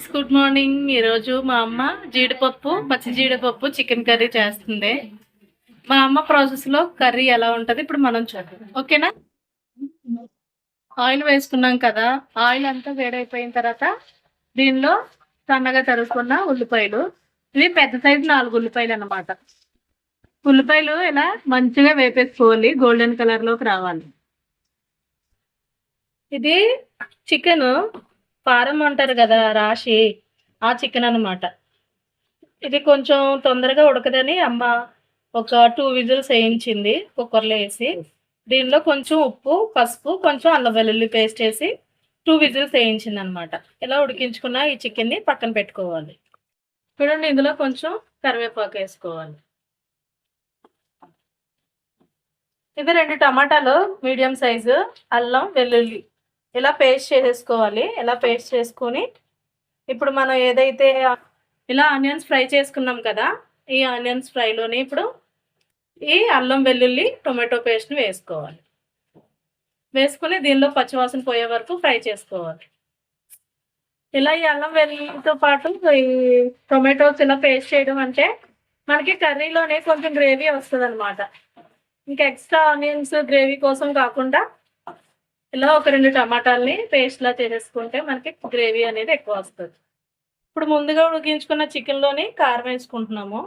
Friends good morning. ఈరోజు మా అమ్మ జీడిపప్పు పచ్చి జీడిపప్పు చికెన్ కర్రీ చేస్తుంది. మా అమ్మ ప్రాసెస్లో కర్రీ ఎలా ఉంటుంది ఇప్పుడు మనం చూద్దాం. ఓకేనా? ఆయిల్ వేసుకున్నాం కదా ఆయిల్ అంతా వేడైపోయిన తర్వాత దీనిలో సన్నగా తరుక్కున్న ఉల్లిపాయలు. ఇవి పెద్ద సైజు నాలుగు ఉల్లిపాయలు అన్నమాట. ఉల్లిపాయలు ఇలా మంచిగా వేపేసుకోవాలి గోల్డెన్ కలర్లోకి రావాలి. ఇది చికెన్ పారం అంటారు కదా రాశి ఆ చికెన్ అనమాట ఇది కొంచెం తొందరగా ఉడకదని అమ్మ ఒక టూ విజిల్స్ వేయించింది కుక్కర్లో వేసి. దీనిలో కొంచెం ఉప్పు పసుపు కొంచెం అల్లం వెల్లుల్లి పేస్ట్ వేసి టూ విజిల్స్ వేయించింది అనమాట ఇలా ఉడికించుకున్న ఈ చికెన్ని పక్కన పెట్టుకోవాలి. చూడండి ఇందులో కొంచెం కరివేపాకు వేసుకోవాలి. ఇది రెండు టమాటాలు మీడియం సైజు అల్లం వెల్లుల్లి ఇలా పేస్ట్ చేసేసుకోవాలి? ఇలా పేస్ట్ చేసుకొని? ఇప్పుడు మనం ఏదైతే ఇలా ఆనియన్స్ ఫ్రై చేసుకున్నాం కదా ఈ ఆనియన్స్ ఫ్రైలోని ఇప్పుడు ఈ అల్లం వెల్లుల్లి టొమాటో పేస్ట్ని వేసుకోవాలి. వేసుకుని దీనిలో పచ్చివాసన పోయే వరకు ఫ్రై చేసుకోవాలి. ఇలా ఈ అల్లం వెల్లుల్లితో పాటు ఈ టొమాటోస్ ఇలా పేస్ట్ చేయడం అంటే మనకి కర్రీలోనే కొంచెం గ్రేవీ వస్తుంది అనమాట ఇంకా ఎక్స్ట్రా ఆనియన్స్ గ్రేవీ కోసం కాకుండా ఇలా ఒక రెండు టమాటాలని పేస్ట్ లా చేసేసుకుంటే మనకి గ్రేవీ అనేది ఎక్కువ వస్తుంది. ఇప్పుడు ముందుగా ఉడికించుకున్న చికెన్లోని కారం వేసుకుంటున్నాము.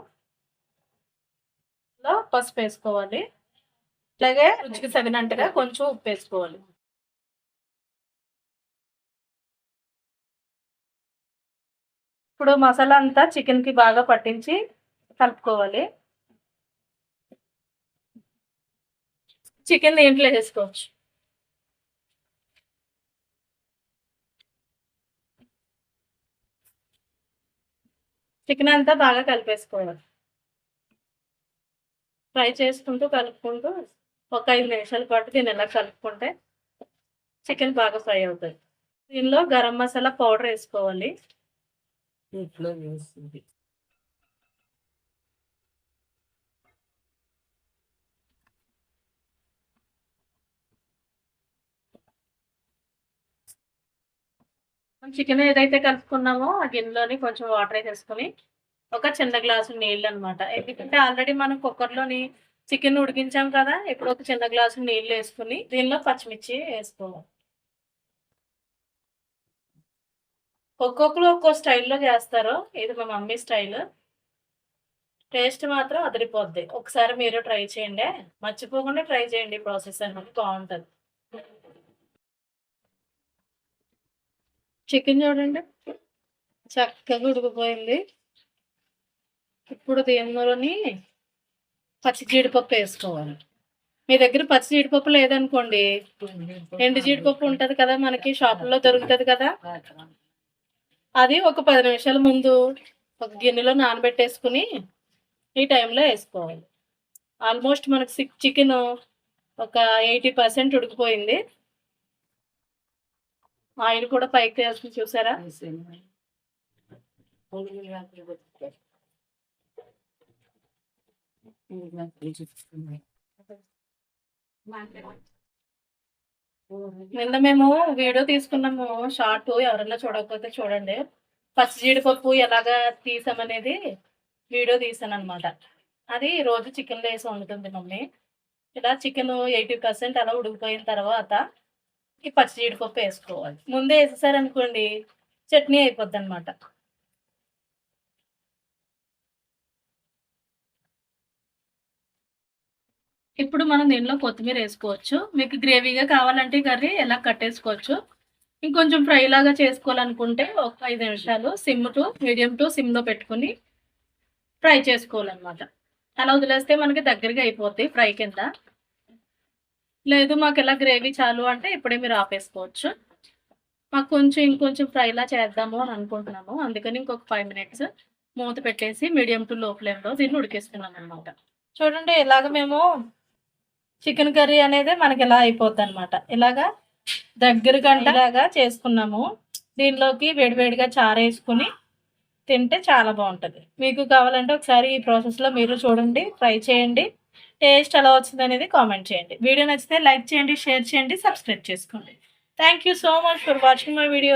ఇలా పసుపు వేసుకోవాలి. అలాగే రుచికి తగినట్టుగా కొంచెం ఉప్పు వేసుకోవాలి. ఇప్పుడు మసాలా అంతా చికెన్కి బాగా పట్టించి కలుపుకోవాలి. చికెన్ దీంట్లో వేసుకోవచ్చు. చికెన్ అంతా బాగా కలిపేసుకోవాలి ఫ్రై చేసుకుంటూ కలుపుకుంటూ ఒక ఐదు నిమిషాల పాటు దీన్ని ఎలా కలుపుకుంటే చికెన్ బాగా ఫ్రై అవుతుంది. దీనిలో గరం మసాలా పౌడర్ వేసుకోవాలి. చికెన్ ఏదైతే కలుపుకున్నామో ఆ గిన్నెలోని కొంచెం వాటర్ వేసేసుకొని ఒక చిన్న గ్లాసు నీళ్ళు అనమాట ఎందుకంటే ఆల్రెడీ మనం కుక్కర్లోని చికెన్ ఉడికించాం కదా ఇప్పుడు ఒక చిన్న గ్లాసు నీళ్ళు వేసుకుని దీనిలో పచ్చిమిర్చి వేసుకోవాలి. ఒక్కొక్కరు ఒక్కో స్టైల్లో చేస్తారు ఇది మా మమ్మీ స్టైల్. టేస్ట్ మాత్రం అదిరిపోద్ది. ఒకసారి మీరు ట్రై చేయండి. మర్చిపోకుండా ట్రై చేయండి ప్రాసెస్ అనేది బాగుంటుంది. చికెన్ చూడండి. చక్కగా ఉడికిపోయింది. ఇప్పుడు దీనిలోని పచ్చి జీడిపప్పు వేసుకోవాలి. మీ దగ్గర పచ్చి జీడిపప్పు లేదనుకోండి ఎండు జీడిపప్పు ఉంటుంది కదా మనకి షాపుల్లో దొరుకుతుంది కదా. అది ఒక పది నిమిషాల ముందు ఒక గిన్నెలో నానబెట్టేసుకుని ఈ టైంలో వేసుకోవాలి. ఆల్మోస్ట్ మనకి చికెన్ ఒక ఎయిటీ పర్సెంట్ ఉడికిపోయింది. ఆయిల్ కూడా పైకి వేస్తుంది చూసారా? నిన్న మేము వీడియో తీసుకున్నాము షార్ట్ ఎవరైనా చూడకపోతే చూడండి. పచ్చి జీడిపప్పు ఎలాగా తీసామనేది వీడియో తీసాను అనమాట అది రోజు చికెన్ వేసి వండుతుంది మమ్మీ ఇలా చికెన్ ఎయిటీ పర్సెంట్ అలా ఉడికిపోయిన తర్వాత ఈ పచ్చి జీడిపప్పు వేసుకోవాలి. ముందే వేసేసారనుకోండి చట్నీ అయిపోద్ది అనమాట ఇప్పుడు మనం దీనిలో కొత్తిమీర వేసుకోవచ్చు. మీకు గ్రేవీగా కావాలంటే కర్రీ ఎలా కట్టేసుకోవచ్చు ఇంకొంచెం ఫ్రై లాగా చేసుకోవాలనుకుంటే ఒక ఐదు నిమిషాలు సిమ్ టు మీడియం టు సిమ్లో పెట్టుకుని ఫ్రై చేసుకోవాలన్నమాట. అలా వదిలేస్తే మనకి దగ్గరగా అయిపోద్ది ఫ్రై కింద. లేదు మాకు ఎలా గ్రేవీ చాలు అంటే ఇప్పుడే మీరు ఆపేసుకోవచ్చు. మాకు కొంచెం ఇంకొంచెం ఫ్రైలా చేద్దాము అని అనుకుంటున్నాము. అందుకని ఇంకొక ఫైవ్ మినిట్స్ మూత పెట్టేసి మీడియం టు లో ఫ్లేమ్లో దీన్ని ఉడికిస్తున్నాం అనమాట చూడండి ఇలాగ మేము చికెన్ కర్రీ అనేది మనకి ఇలా అయిపోద్ది అనమాట ఇలాగా దగ్గర గంటలాగా చేసుకున్నాము. దీనిలోకి వేడివేడిగా చారేసుకుని తింటే చాలా బాగుంటుంది. మీకు కావాలంటే ఒకసారి ఈ ప్రాసెస్లో మీరు చూడండి ట్రై చేయండి. టేస్ట్ ఎలా వచ్చింది అనేది కామెంట్ చేయండి. వీడియో నచ్చితే లైక్ చేయండి షేర్ చేయండి సబ్స్క్రైబ్ చేసుకోండి. Thank you so much for watching my video